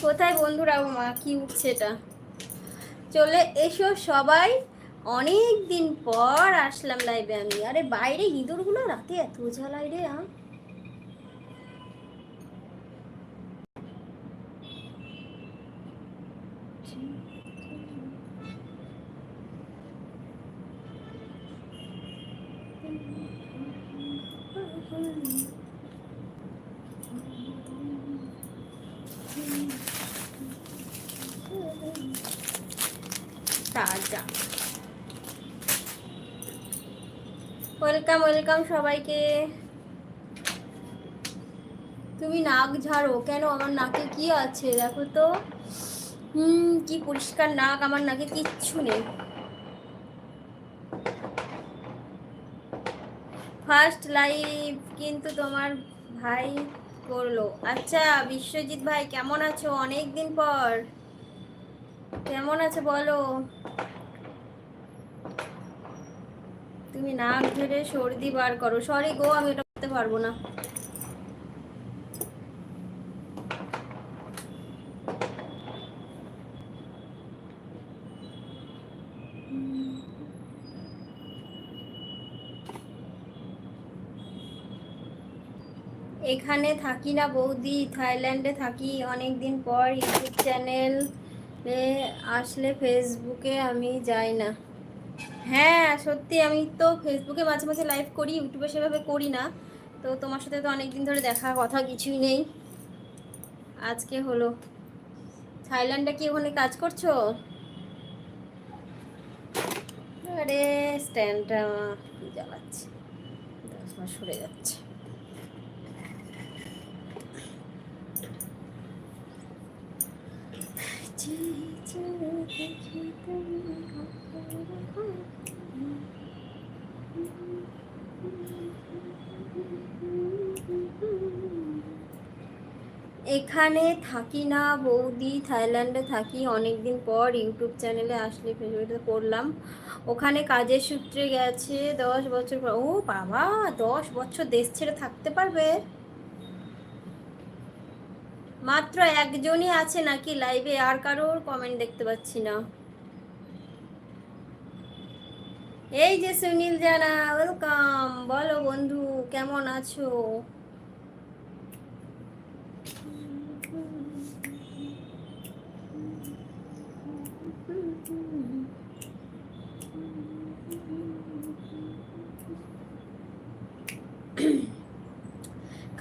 কোথায় বন্ধুরা ও মা? কি উঠছে এটা? চলে এসো সবাই। অনেক দিন পর আসলাম লাইভে আমি। আরে বাইরে ইঁদুরগুলো রাতে এত জ্বালাই রে হ্যাঁ ওয়েলকাম সবাইকে। তুমি নাক ঝাড়ো, কেন আমার নাকে কি আছে দেখো তো। হুম, কি পরিষ্কার নাক, আমার নাকে কিচ্ছু নেই। ফার্স্ট লাইভ কিন্তু তোমার ভাই করল। আচ্ছা বিশ্বজিৎ ভাই, কেমন আছো? অনেক দিন পর। কেমন আছে বলো? তুমি নাক ধরে সর্দি বার করো। সরি গো, আমি এটা করতে পারব না। এখানে থাকি না বৌদি, থাইল্যান্ডে থাকি। অনেক দিন পর ইউটিউব চ্যানেল আসলে ফেসবুকে আমি যাই না। হ্যাঁ সত্যি আমি তো ফেসবুকে মাঝে মাঝে লাইভ করি ইউটিউবে সেভাবে করি না। তো তোমার সাথে তো অনেক দিন ধরে দেখা কথা কিছুই নেই। আজকে হলো। থাইল্যান্ডে কি ওখানে কাজ করছ? আরে স্ট্যান্ডটা জ্বালাচ্ছে দশ মাস সরে যাচ্ছে। এখানে থাকি না, বৌদি থাইল্যান্ডে থাকি। অনেক দিন পর ইউটিউব চ্যানেলে আসলে ফেসবুকে করলাম ওখানে কাজের সূত্রে গেছে, দশ বছর পর ও বাবা, দশ বছর দেশ ছেড়ে থাকতে পারবে? মাত্র একজনই আছে নাকি লাইভে আর কারোর কমেন্ট দেখতে পাচ্ছি না। এই যে সুনীল জানা ওয়েলকাম বলো বন্ধু, কেমন আছো?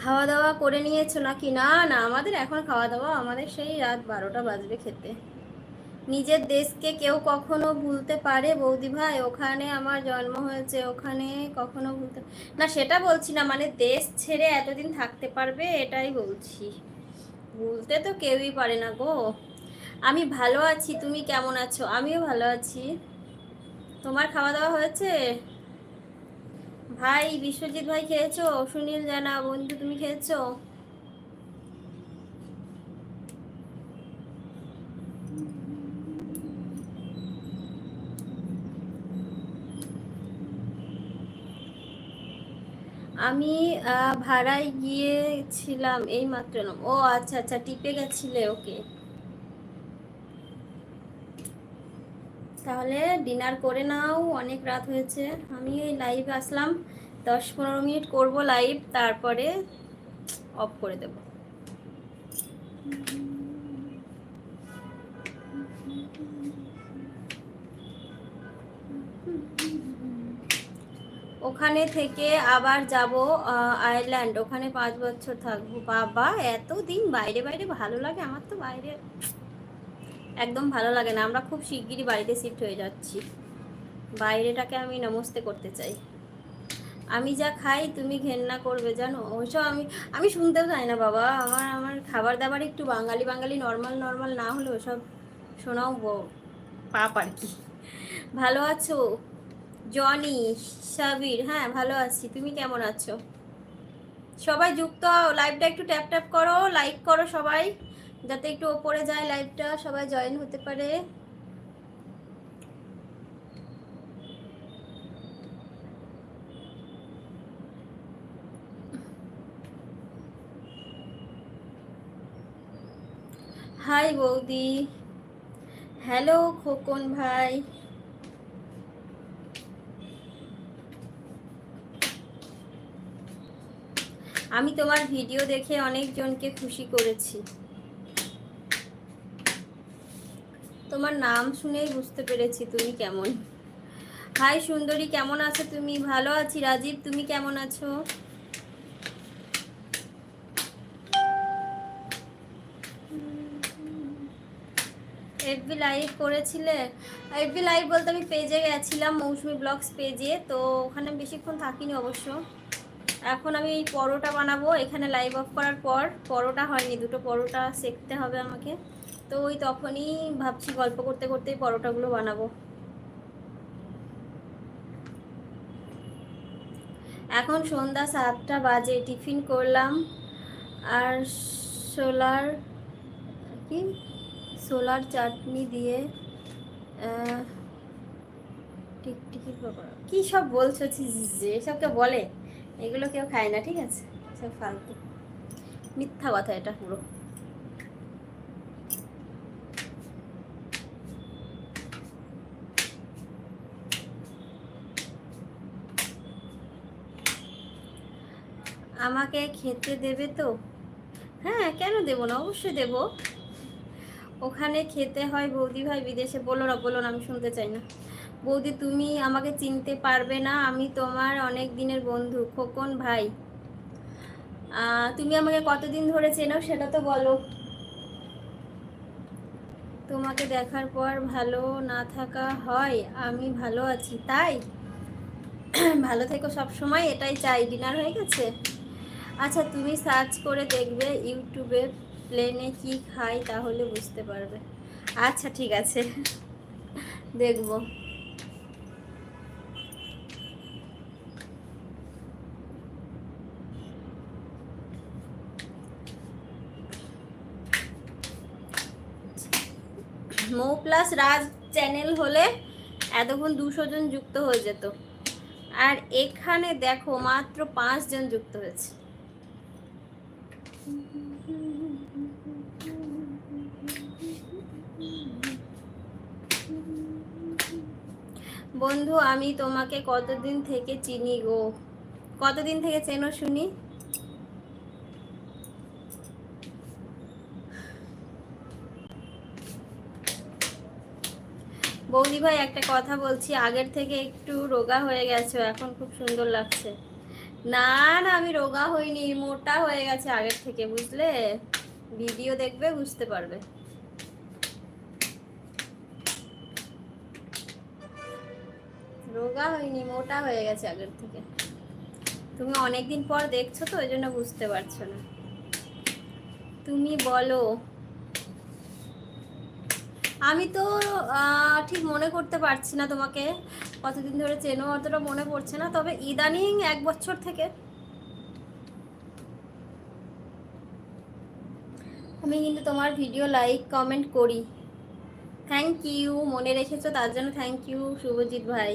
খাওয়া দাওয়া করে নিয়েছো নাকি? না না, আমাদের এখন খাওয়া দাওয়া আমাদের সেই রাত বারোটা বাজবে খেতে। নিজের দেশকে কেউ কখনো ভুলতে পারে, বৌদি ভাই? ওখানে আমার জন্ম হয়েছে, ওখানে কখনো ভুলতে না, সেটা বলছি না মানে দেশ ছেড়ে এতদিন থাকতে পারবে, এটাই বলছি। ভুলতে তো কেউই পারে না গো। আমি ভালো আছি, তুমি কেমন আছো? আমিও ভালো আছি। তোমার খাওয়া দাওয়া হয়েছে? ভাই, বিশ্বজিৎ ভাই খেয়েছো? সুনীল জানা, বন্ধু, তুমি খেয়েছো? আমি ভাড়ায় গিয়েছিলাম এই মাত্র ও আচ্ছা আচ্ছা টিপে গেছিলে, ওকে। তাহলে ডিনার করে নাও, অনেক রাত হয়েছে। আমি এই লাইভ আসলাম দশ পনেরো মিনিট করব লাইভ, তারপরে অফ করে দেব। ওখানে থেকে আবার যাব আয়ারল্যান্ড ওখানে পাঁচ বছর থাকব। বাবা এত দিন বাইরে বাইরে ভালো লাগে? আমার তো বাইরে একদম ভালো লাগে না। আমরা খুব শিগগিরই বাড়িতে শিফট হয়ে যাচ্ছি। বাইরেটাকে আমি নমস্তে করতে চাই। আমি যা খাই তুমি ঘেন্না করবে জানো? ওইসব আমি আমি শুনতেও চাই না বাবা। আমার আমার খাবার দাবার একটু বাঙালি বাঙালি নর্মাল নর্মাল না হলে ওসব শোনাও পাপ আর কি। ভালো আছো? জনি, সাবির হ্যাঁ ভালো আছি। তুমি কেমন আছো? সবাই যুক্ত লাইভটা একটু ট্যাপ ট্যাপ করো লাইক করো সবাই, যাতে একটু ওপরে যায় লাইভটা সবাই জয়েন হতে পারে। হাই বৌদি। হ্যালো খোকন ভাই। আমি তোমার ভিডিও দেখে অনেকজনকে খুশি করেছি। তোমার নাম শুনেই বুঝতে পেরেছি তুমি কেমন। হাই সুন্দরী, কেমন আছো তুমি? ভালো আছি। রাজীব, তুমি কেমন আছো? এফবি লাইভ করেছিলে? এফবি লাইভ বলতে আমি পেজে গেছিলাম, মৌসুমি ব্লগস পেজে তো ওখানে বেশিক্ষণ থাকিনি অবশ্য। এখন আমি এই পরোটা বানাবো। এখানে লাইভ অফ করার পর পরোটা হয়নি, দুটো পরোটা সেকতে হবে আমাকে। তো ওই তখনই ভাবছি গল্প করতে করতেই পরোটাগুলো বানাবো। এখন সন্ধ্যা সাতটা বাজে, টিফিন করলাম। আর সোলার, কি? সোলার চাটনি দিয়ে টিকটিকি কি সব বলছো? যে সবকে বলে? এগুলো কেউ খায় না, ঠিক আছে? সব ফালতু। মিথ্যা কথা এটা পুরো। আমাকে খেতে দেবে তো? হ্যাঁ কেন দেবো না? অবশ্যই দেবো। ওখানে খেতে হয় বৌদি ভাই বিদেশে। বলো না বলো না, আমি শুনতে চাই না। বৌদি, তুমি আমাকে চিনতে পারবে না, আমি তোমার অনেক দিনের বন্ধু, খোকন ভাই। তুমি আমাকে কতদিন ধরে চেনো সেটা তো বলো। তোমাকে দেখার পর ভালো না থাকা হয়, আমি ভালো আছি, তাই? ভালো থেকো সব সময় এটাই চাই, ডিনার হয়ে গেছে? আচ্ছা তুমি সার্চ করে দেখবে ইউটিউবে প্লেনে কি খাই, তাহলে বুঝতে পারবে। আচ্ছা ঠিক আছে। দেখব। মৌ প্লাস রাজ চ্যানেল হলে এতক্ষণ দুশো জন যুক্ত হয়ে যেত। আর এখানে দেখো মাত্র পাঁচজন যুক্ত হয়েছে। বন্ধু, আমি তোমাকে কতদিন থেকে চিনি গো? কতদিন থেকে চেনো শুনি? বৌদি ভাই, একটা কথা বলছি, আগের থেকে একটু রোগা হয়ে গেছো, এখন খুব সুন্দর লাগছে। না না, আমি রোগা হইনি, মোটা হয়ে গেছে আগের থেকে, বুঝলে? ভিডিও দেখবে, বুঝতে পারবে। রোগা হয়নি মোটা হয়ে গেছে আগের থেকে। তুমি অনেকদিন পর দেখছ তো, ওই জন্য বুঝতে পারছ না। তুমি বলো। আমি তো ঠিক মনে করতে পারছি না তোমাকে। কতদিন ধরে চেনো, অতটা মনে পড়ছে না। তবে ইদানিং এক বছর থেকে আমি কিন্তু তোমার ভিডিও লাইক কমেন্ট করি। থ্যাংক ইউ মনে রেখেছো, তার জন্য থ্যাংক ইউ শুভজিৎ ভাই।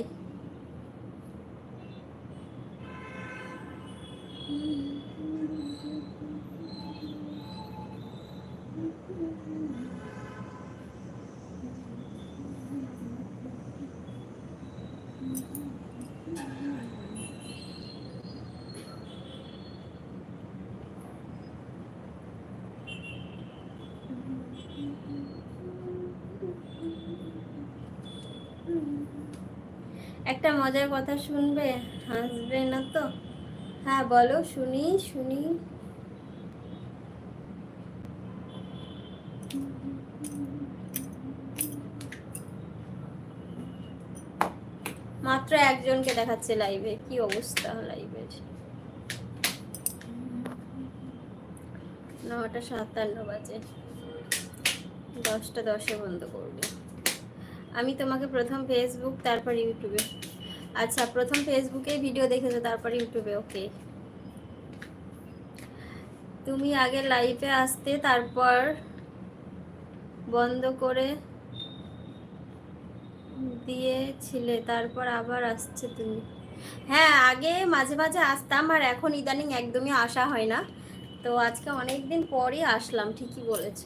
একটা মজার কথা শুনবে? হাসবে না তো? হ্যাঁ বলো, শুনি শুনি। মাত্র একজনকে দেখাচ্ছে লাইভে কি অবস্থা লাইভের নটা সাতান্ন বাজে। দশটা দশে বন্ধ করব। আমি তোমাকে প্রথম ফেসবুক তারপর ইউটিউবে আচ্ছা প্রথম ফেসবুকে ভিডিও দেখেছ, তারপর ইউটিউবে ওকে তুমি আগে লাইভে আসতে, তারপর বন্ধ করে দিয়েছিলে, তারপর আবার আসছে তুমি। হ্যাঁ আগে মাঝে মাঝে আসতাম, আর এখন ইদানিং একদমই আসা হয় না। তো আজকে অনেক দিন পরই আসলাম, ঠিকই বলেছ।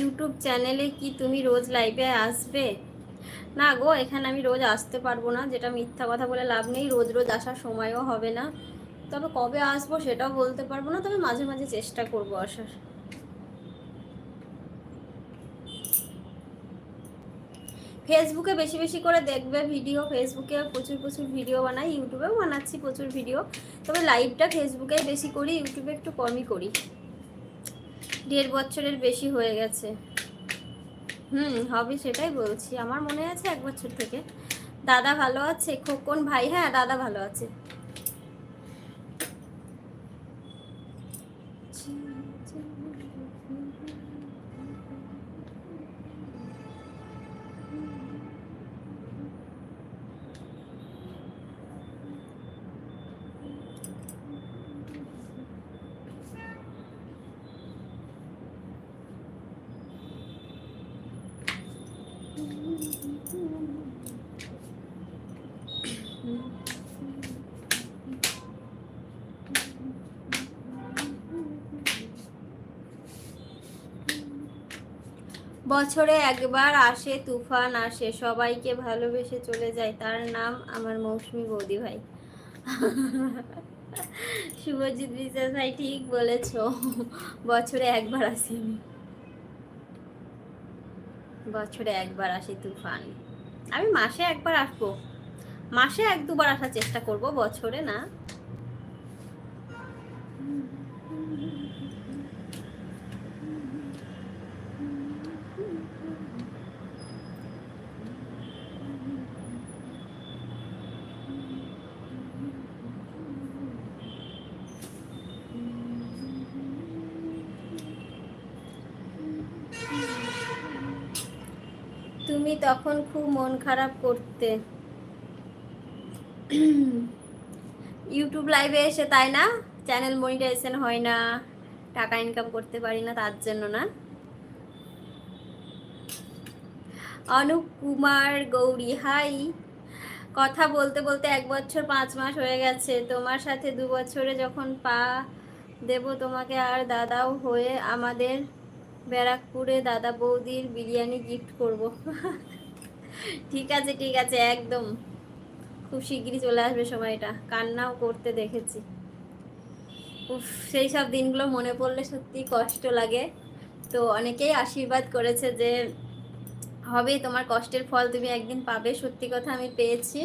ইউটিউব চ্যানেলে কি তুমি রোজ লাইভে আসবে? না গো, এখানে আমি রোজ আসতে পারব না, যেটা মিথ্যা কথা বলে লাভ নেই, রোজ রোজ আসার সময়ও হবে না। তবে কবে আসব সেটাও বলতে পারব না, তবে মাঝে মাঝে চেষ্টা করব আসার। ফেসবুকে বেশি বেশি করে দেখবে ভিডিও ফেসবুকে প্রচুর প্রচুর ভিডিও বানাই ইউটিউবেও বানাচ্ছি প্রচুর ভিডিও তবে লাইভটা ফেসবুকেই বেশি করি ইউটিউবে একটু কমই করি। দেড় বছরের বেশি হয়ে গেছে। হুম, হবে সেটাই বলছি। আমার মনে আছে এক বছর থেকে। দাদা ভালো আছে? খোকন ভাই? হ্যাঁ দাদা ভালো আছে। বছরে একবার আসে তুফান আসে, সবাইকে ভালোবেসে চলে যায়। তার নাম আমার মৌসুমি বৌদি ভাই। শুভজিৎ বিশ্বাস ভাই, ঠিক বলেছ। বছরে একবার আসি আমি। বছরে একবার আসি তুফান। আমি মাসে একবার আসব। মাসে এক দুবার আসার চেষ্টা করব, বছরে না তুমি তখন খুব মন খারাপ করতে। ইউটিউব লাইভে এসে তাই না? চ্যানেল মনিটাইজেশন হয় না, টাকা ইনকাম করতে পারি না, তার জন্য না। অনুপ কুমার গৌরী, হাই। কথা বলতে বলতে এক বছর পাঁচ মাস হয়ে গেছে। তোমার সাথে দু বছরে যখন পা দেব তোমাকে আর দাদাও হয়ে আমাদের ব্যারাকপুরে দাদা বৌদির বিরিয়ানি গিফট করব। ঠিক আছে ঠিক আছে, একদম। খুব শিগগিরই চলে আসবে সময়টা। কান্নাও করতে দেখেছি। উফ, সেই সব দিনগুলো মনে পড়লে সত্যি কষ্ট লাগে। তো অনেকেই আশীর্বাদ করেছে যে হবে, তোমার কষ্টের ফল তুমি একদিন পাবে, সত্যি কথা আমি পেয়েছি।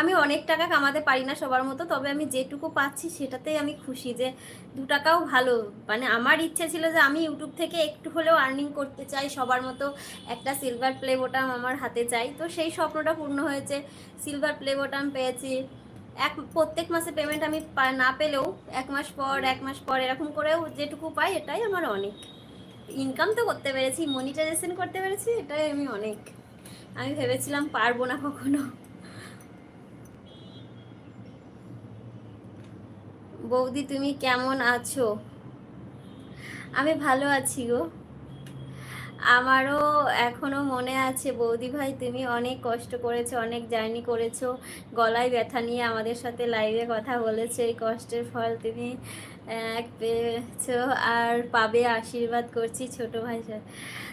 আমি অনেক টাকা কামাতে পারি না সবার মতো, তবে আমি যেটুকু পাচ্ছি সেটাতেই আমি খুশি যে দু টাকাও ভালো। মানে আমার ইচ্ছে ছিল যে আমি ইউটিউব থেকে একটু হলেও আর্নিং করতে চাই, সবার মতো একটা সিলভার প্লে বোটাম আমার হাতে চাই। তো সেই স্বপ্নটা পূর্ণ হয়েছে সিলভার প্লে বোটাম পেয়েছি। এক, প্রত্যেক মাসে পেমেন্ট আমি না পেলেও এক মাস পর, এক মাস পর এরকম করেও যেটুকু পাই, এটাই আমার অনেক। ইনকাম তো করতে পেরেছি মনিটাইজেশন করতে পেরেছি, এটাই আমি অনেক, আমি ভেবেছিলাম পারব না কখনো। বৌদি, তুমি কেমন আছো? আমি ভালো আছি গো। আমারও এখনও মনে আছে, বৌদি ভাই, তুমি অনেক কষ্ট করেছ, অনেক জার্নি করেছ। গলায় ব্যথা নিয়ে আমাদের সাথে লাইভে কথা বলেছ, এই কষ্টের ফল তুমি এক পেয়েছ আর পাবে আশীর্বাদ করছি ছোট ভাই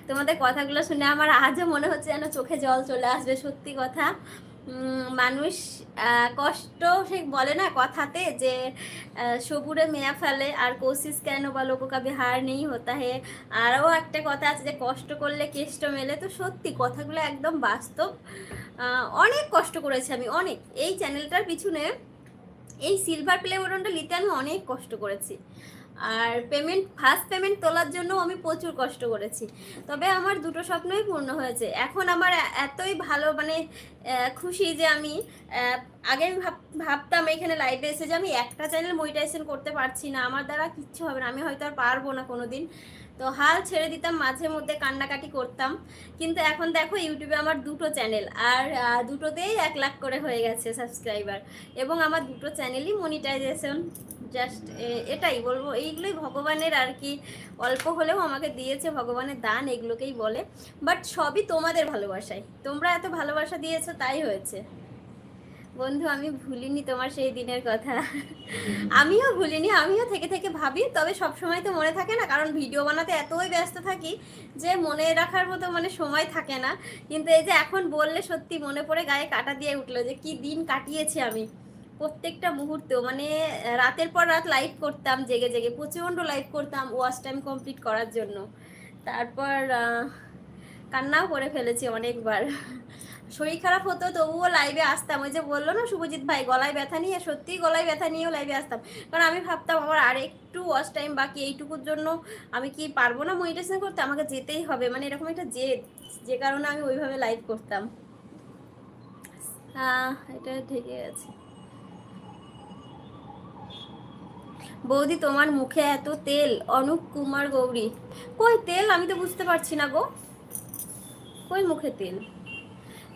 তোমাদের কথাগুলো শুনে আমার আজও মনে হচ্ছে যেন চোখে জল চলে আসবে, সত্যি কথা। মানুষ কষ্ট সে বলে না কথাতে যে সবুরে মেয়া ফেলে, আর কোশিস কেন বা লোককাবি হার নেই হতা হে। আরও একটা কথা আছে যে, কষ্ট করলে কেষ্ট মেলে। তো সত্যি, কথাগুলো একদম বাস্তব। অনেক কষ্ট করেছি আমি, অনেক। এই চ্যানেলটার পিছনে এই সিলভার প্লে বটনটা নিতে আমি অনেক কষ্ট করেছি। আর পেমেন্ট ফার্স্ট পেমেন্ট তোলার জন্য আমি প্রচুর কষ্ট করেছি। তবে আমার দুটো স্বপ্নই পূর্ণ হয়েছে। এখন আমার এতই ভালো মানে খুশি যে আমি আগে আমি ভাব, ভাবতাম এখানে লাইভে এসে যে আমি একটা চ্যানেল মনিটাইজেশন করতে পারছি না। আমার দ্বারা কিচ্ছু হবে না। আমি হয়তো আর পারব না কোনো দিন তো হাল ছেড়ে দিতাম, মাঝে মধ্যে কান্নাকাটি করতাম। কিন্তু এখন দেখো, ইউটিউবে আমার দুটো চ্যানেল আর দুটোতেই এক লাখ করে হয়ে গেছে সাবস্ক্রাইবার এবং আমার দুটো চ্যানেলই মনিটাইজেশন জাস্ট এটাই বলব। এইগুলোই ভগবানের আর কি, অল্প হলেও আমাকে দিয়েছে, ভগবানের দান এগুলোকেই বলে। বাট সবই তোমাদের ভালোবাসায় তোমরা এত ভালোবাসা দিয়েছ, তাই হয়েছে। বন্ধু, আমি ভুলিনি তোমার সেই দিনের কথা। আমিও ভুলিনি, আমিও থেকে থেকে ভাবি, তবে সব সময় তো মনে থাকে না, কারণ ভিডিও বানাতে এতই ব্যস্ত থাকি যে মনে রাখার মতো মানে সময় থাকে না। কিন্তু এই যে এখন বললে সত্যি মনে পড়ে, গায়ে কাটা দিয়ে উঠল যে কি দিন কাটিয়েছি আমি। প্রত্যেকটা মুহূর্তেও মানে রাতের পর রাত লাইভ করতাম, জেগে জেগে, প্রচণ্ড লাইভ করতাম ওয়াচ টাইম কমপ্লিট করার জন্য। তারপর কান্নাও করে ফেলেছি অনেকবার। শরীর খারাপ হতো, তবুও লাইভে আসতাম। ওই যে বলল না শুভজিৎ ভাই, গলায় ব্যথা নিয়ে, সত্যিই গলায় ব্যথা নিয়েও লাইভে আসতাম। কারণ আমি ভাবতাম, আমার আর একটু ওয়াচ টাইম বাকি, এইটুকুর জন্য আমি কি পারব না মেডিটেশন করতে? আমাকে যেতেই হবে। মানে এরকম একটা জেদ, যে কারণে আমি ওইভাবে লাইভ করতাম। হ্যাঁ এটা ঢেকে গেছে। বৌদি, তোমার মুখে এত তেল। অনুপ কুমার গৌরী। কই তেল? আমি তো বুঝতে পারছি না গো। কই মুখে তেল?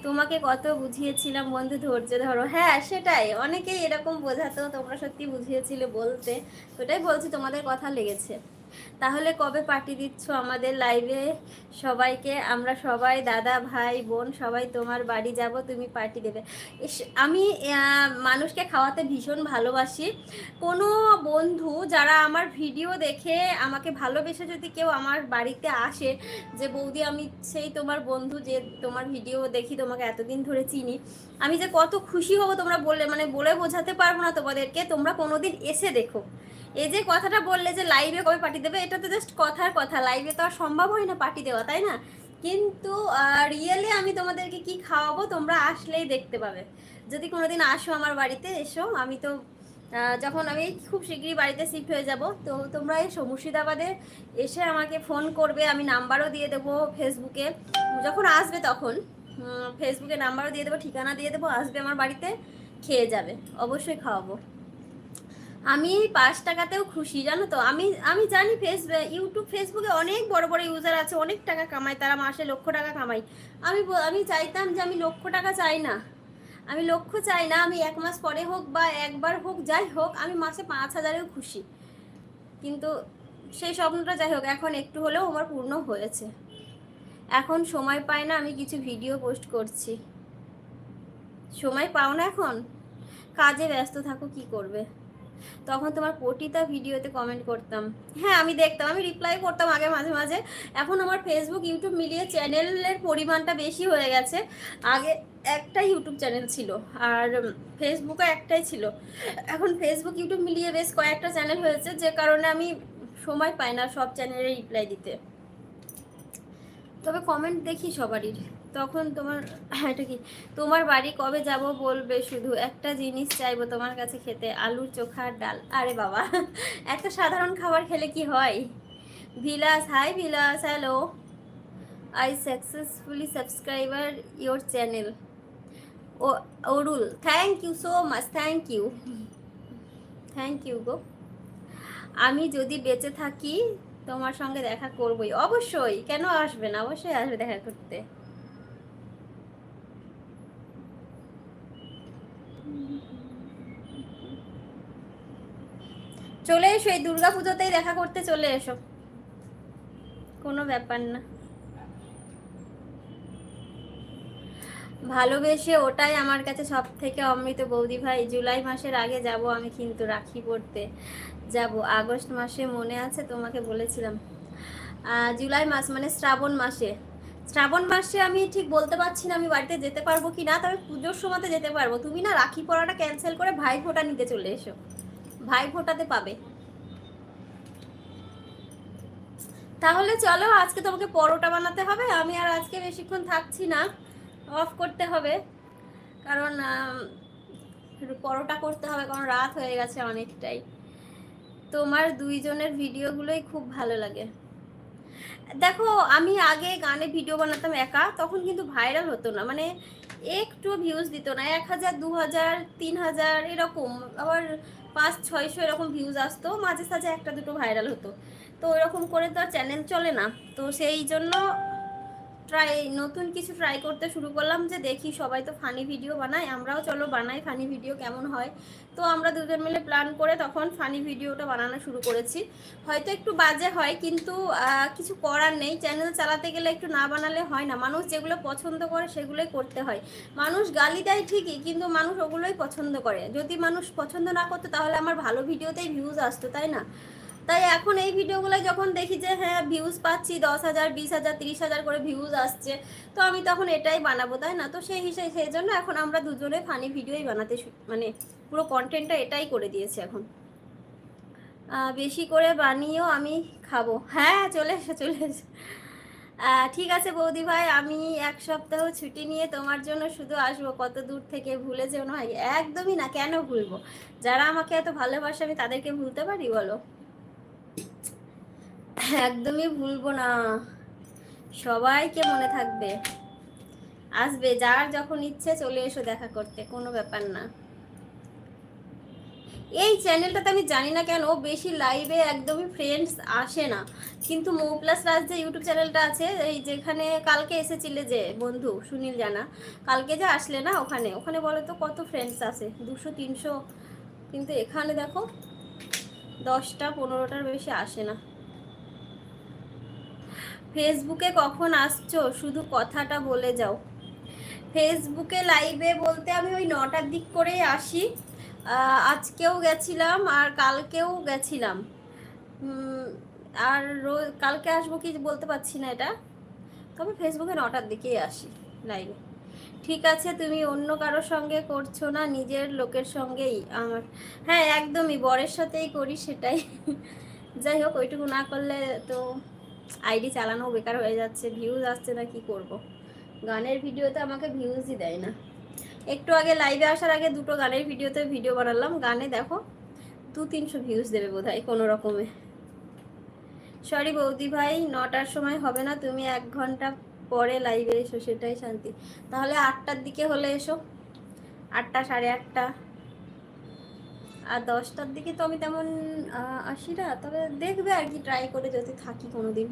তোমাকে কত বুঝিয়েছিলাম বন্ধু, ধৈর্য ধরো। হ্যাঁ সেটাই। অনেকেই এরকম বোঝাতো, তোমরা সত্যি বুঝিয়েছিলে বলতে। ওটাই বলছি, তোমাদের কথা লেগেছে। তাহলে কবে পার্টি দিচ্ছ আমাদের লাইভে সবাইকে, আমরা সবাই, দাদা, ভাই, বোন, সবাই তোমার বাড়ি যাব, তুমি পার্টি দেবে। আমি মানুষকে খাওয়াতে ভীষণ ভালোবাসি। কোনো বন্ধু যারা আমার ভিডিও দেখে আমাকে ভালোবেসে যদি কেউ আমার বাড়িতে আসে, যে বৌদি আমি সেই তোমার বন্ধু যে তোমার ভিডিও দেখি, তোমাকে এতদিন ধরে চিনি, আমি যে কত খুশি হব তোমরা বললে মানে বলে বোঝাতে পারব না তোমাদেরকে, তোমরা কোনোদিন এসে দেখো। এই যে কথাটা বললে যে লাইভে কবে পার্টি দেবে, এটা তো জাস্ট কথার কথা। লাইভে তো আর সম্ভব হয় না পার্টি দেওয়া, তাই না? কিন্তু রিয়েলি আমি তোমাদেরকে কি খাওয়াবো, তোমরা আসলেই দেখতে পাবে। যদি কোনোদিন আসো আমার বাড়িতে, এসো। আমি তো যখন আমি খুব শীঘ্রই বাড়িতে শিফট হয়ে যাব, তো তোমরা এসো। মুর্শিদাবাদে এসে আমাকে ফোন করবে, আমি নাম্বারও দিয়ে দেবো ফেসবুকে যখন আসবে তখন ফেসবুকে নাম্বারও দিয়ে দেবো, ঠিকানা দিয়ে দেবো, আসবে আমার বাড়িতে, খেয়ে যাবে। অবশ্যই খাওয়াবো। আমি পাঁচ টাকাতেও খুশি, জানো তো? আমি আমি জানি ফেসবুক ইউটিউব ফেসবুকে অনেক বড় বড় ইউজার আছে, অনেক টাকা কামায়, তারা মাসে লক্ষ টাকা কামায়। আমি আমি চাইতাম যে আমি লক্ষ টাকা চাই না। আমি লক্ষ চাই না, আমি এক মাস পরে হোক বা একবার হোক, যাই হোক, আমি মাসে পাঁচ হাজারেও খুশি। কিন্তু সেই স্বপ্নটা যাই হোক, এখন একটু হলেও আমার পূর্ণ হয়েছে। এখন সময় পাই না, আমি কিছু ভিডিও পোস্ট করছি। সময় পাও না এখন? কাজে ব্যস্ত থাকো, কি করবে? তখন তোমার প্রতিটা ভিডিওতে কমেন্ট করতাম। হ্যাঁ আমি দেখতাম, আমি রিপ্লাই করতাম আগে মাঝে মাঝে। এখন আমার ফেসবুক ইউটিউব মিলিয়ে চ্যানেলের পরিমাণটা বেশি হয়ে গেছে। আগে একটা ইউটিউব চ্যানেল ছিল, আর ফেসবুকও একটাই ছিল। এখন ফেসবুক ইউটিউব মিলিয়ে বেশ কয়েকটা চ্যানেল হয়েছে, যে কারণে আমি সময় পাই না সব চ্যানেলে রিপ্লাই দিতে। তবে কমেন্ট দেখি সবারই। তখন তোমার এটা কি? তোমার বাড়ি কবে যাব বলবে শুধু? একটা জিনিস চাইব তোমার কাছে খেতে, আলুর চোখা ডাল। আরে বাবা, এত সাধারণ খাবার খেলে কি হয়? Vilas, hi Vilas, hello. I successfully subscriber your channel. O, Arul, thank you so much, thank you. Thank you গো। আমি যদি বেঁচে থাকি, তোমার সঙ্গে দেখা করবই। অবশ্যই, কেন আসবে না? অবশ্যই আসবে দেখা করতে। চলে এসো, এই দুর্গা পুজোতেই দেখা করতে চলে এসো। কোনো ব্যাপার না। ভালোবেসে ওটাই আমার কাছে সব থেকে অমৃত। বৌদি ভাই, জুলাই মাসের আগে যাব আমি কিন্তু রাখি পড়তে। যাব, আগস্ট মাসে মনে আছে? তোমাকে বলেছিলাম। জুলাই মাস মানে শ্রাবণ মাসে। শ্রাবণ মাসে আমি ঠিক বলতে পারছি না আমি বাড়িতে যেতে পারব কি না, তবে পুজোর সময়তে যেতে পারব। তুমি না রাখি পড়াটা ক্যান্সেল করে ভাই ফোঁটা নিতে চলে এসো। ভাই ফোঁটাতে পাবে। তাহলে চলো, আজকে তোমাকে পরোটা বানাতে হবে। আমি আর আজকে বেশিক্ষণ থাকছি না। অফ করতে হবে। কারণ পরোটা করতে হবে, কারণ রাত হয়ে গেছে অনেকটাই। তোমার দুইজনের ভিডিওগুলোই খুব ভালো লাগে। দেখো, আমি আগে গানে ভিডিও বানাতাম একা, তখন কিন্তু ভাইরাল হতো না। মানে একটু ভিউজ দিত না, এক হাজার, দু হাজার, তিন হাজার, এরকম। আবার পাঁচ, ছয়শো এরকম ভিউজ আসতো। মাঝে সাঝে একটা দুটো ভাইরাল হতো। তো এরকম করে তো আর চ্যানেল চলে না। তো সেই জন্য ট্রাই নতুন কিছু ট্রাই করতে শুরু করলাম যে দেখি সবাই তো ফানি ভিডিও বানায়, আমরাও চলো বানাই ফানি ভিডিও কেমন হয়। তো আমরা দুজন মিলে প্ল্যান করে তখন ফানি ভিডিওটা বানানো শুরু করেছি। হয়তো একটু বাজে হয়, কিন্তু কিছু করার নেই। চ্যানেল চালাতে গেলে একটু না বানালে হয় না। মানুষ যেগুলো পছন্দ করে সেগুলোই করতে হয়। মানুষ গালি দেয় ঠিকই, কিন্তু মানুষ ওগুলোই পছন্দ করে। যদি মানুষ পছন্দ না করতো তাহলে আমার ভালো ভিডিওতেই ভিউজ আসতো, তাই না? তাই এখন এই ভিডিওগুলো যখন দেখি যে হ্যাঁ ভিউজ পাচ্ছি দশ হাজার, বিশ হাজার, তিরিশ হাজার করে ভিউজ আসছে, তো আমি তখন এটাই বানাবো, তাই না? তো সেই হিসেবে, সেই জন্য এখন আমরা দুজনে ফানি ভিডিওই বানাতে মানে পুরো কন্টেন্টটা এটাই করে দিয়েছি এখন। বেশি করে বানিয়েও আমি খাব। হ্যাঁ চলে এসো চলে এসো। ঠিক আছে বৌদি ভাই, আমি এক সপ্তাহ ছুটি নিয়ে তোমার জন্য শুধু আসব, কত দূর থেকে ভুলে যেও না একদমই না, কেন ভুলবো? যারা আমাকে এত ভালোবাসে, আমি তাদেরকে ভুলতে পারি, বলো? একদমই ভুলবো না। সবাইকে মনে থাকবে। আসবে, যার যখন ইচ্ছে চলে এসো দেখা করতে, কোনো ব্যাপার না। এই চ্যানেলটাতে আমি জানি না কেন, বেশি লাইভে একদমই ফ্রেন্ডস আসে না। কিন্তু মো প্লাস রাজ যে ইউটিউব চ্যানেলটা আছে, এই যেখানে কালকে এসেছিলে যে বন্ধু, সুনীল জানা, কালকে যে আসলে না ওখানে ওখানে বলো তো কত ফ্রেন্ডস আসে দুশো, তিনশো, কিন্তু এখানে দেখো, দশটা, পনেরোটার বেশি আসে না। ফেসবুকে কখন আসছো? শুধু কথাটা বলে যাও। ফেসবুকে লাইভে বলতে আমি ওই নটার দিক করেই আসি। আজকেও গেছিলাম আর কালকেও গেছিলাম। আর রোজ, কালকে আসব কি বলতে পারছি না এটা। তবে ফেসবুকে নটার দিকেই আসি লাইভে ঠিক আছে, তুমি অন্য কারোর সঙ্গে করছ না, নিজের লোকের সঙ্গেই? আমার হ্যাঁ একদমই, বরের সাথেই করি সেটাই। যাই হোক, ওইটুকু না করলে তো আইডি চালানো বেকার হয়ে যাচ্ছে ভিউজ আসছে না, কি করব। গানের ভিডিওতে আমাকে ভিউজই দেয় না। একটু আগে লাইভে আসার আগে দুটো গানের ভিডিওতে ভিডিও বানালাম। গানে দেখো, দু তিনশো ভিউজ দেবে বোধ হয় কোনো রকমে। সরি বৌদি ভাই, নটার সময় হবে না, তুমি এক ঘণ্টা পরে লাইভে এসো, সেটাই শান্তি। তাহলে আটটার দিকে হলে এসো। আটটা, সাড়ে আটটা। আর দশটার দিকে তো আমি তেমন আসি না। তবে দেখবে আর কি ট্রাই করে যদি থাকি কোনো দিন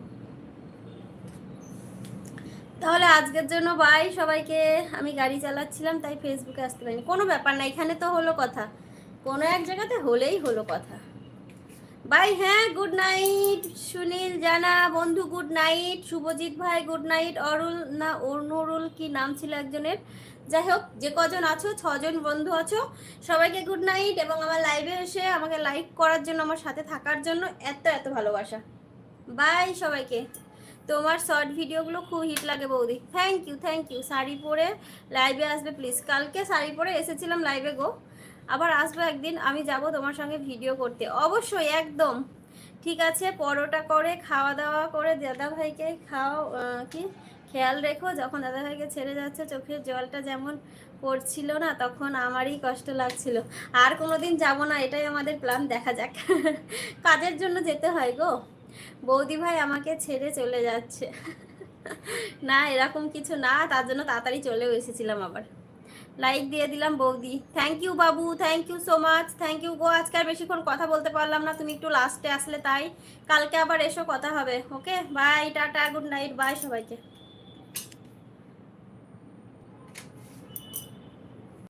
তাহলে আজকের জন্য বাই সবাইকে। আমি গাড়ি চালাচ্ছিলাম, তাই ফেসবুকে আসতে পারিনি। কোনো ব্যাপার না, এখানে তো হলো কথা। কোনো এক জায়গাতে হলেই হলো কথা। বাই হ্যাঁ গুড নাইট সুনীল, জানা, বন্ধু গুড নাইট শুভজিৎ ভাই গুড নাইট অরুল, না, অর্ণরুল কি নাম ছিল একজনের? যাই হোক যে কজন আছো, ছজন বন্ধু আছো, সবাইকে গুড নাইট এবং আমার লাইভে এসে আমাকে লাইক করার জন্য, আমার সাথে থাকার জন্য এত এত ভালোবাসা। বাই সবাইকে। তোমার শর্ট ভিডিওগুলো খুব হিট লাগে বৌদি। Thank you thank you sari পরে লাইভে আসবে প্লিজ কালকে শাড়ি পরে এসেছিলাম লাইভে গো। আবার আসব একদিন, আমি যাব তোমার সঙ্গে ভিডিও করতে। অবশ্যই, একদম। ঠিক আছে, পরোটা করে, খাওয়া দাওয়া করে দাদা ভাইকে কি? খেয়াল রেখো, যখন দাদা ভাইকে ছেড়ে যাচ্ছে, চোখের জলটা যেমন পড়ছিল না, তখন আমারই কষ্ট লাগছিল। আর কোনোদিন যাব না, এটাই আমাদের প্ল্যান দেখা যাক। কাজের জন্য যেতে হয় গো। বৌদি ভাই আমাকে ছেড়ে চলে যাচ্ছে। না, এরকম কিছু না, তার জন্য তাড়াতাড়ি চলেও এসেছিলাম আবার। লাইক দিয়ে দিলাম বৌদি। Thank you Babu. Thank you so much thank you গো। আজকে আর বেশিক্ষণ কথা বলতে পারলাম না, তুমি একটু লাস্টে আসলে তাই। কালকে আবার এসো, কথা হবে। Okay bye tata good night bye সবাইকে।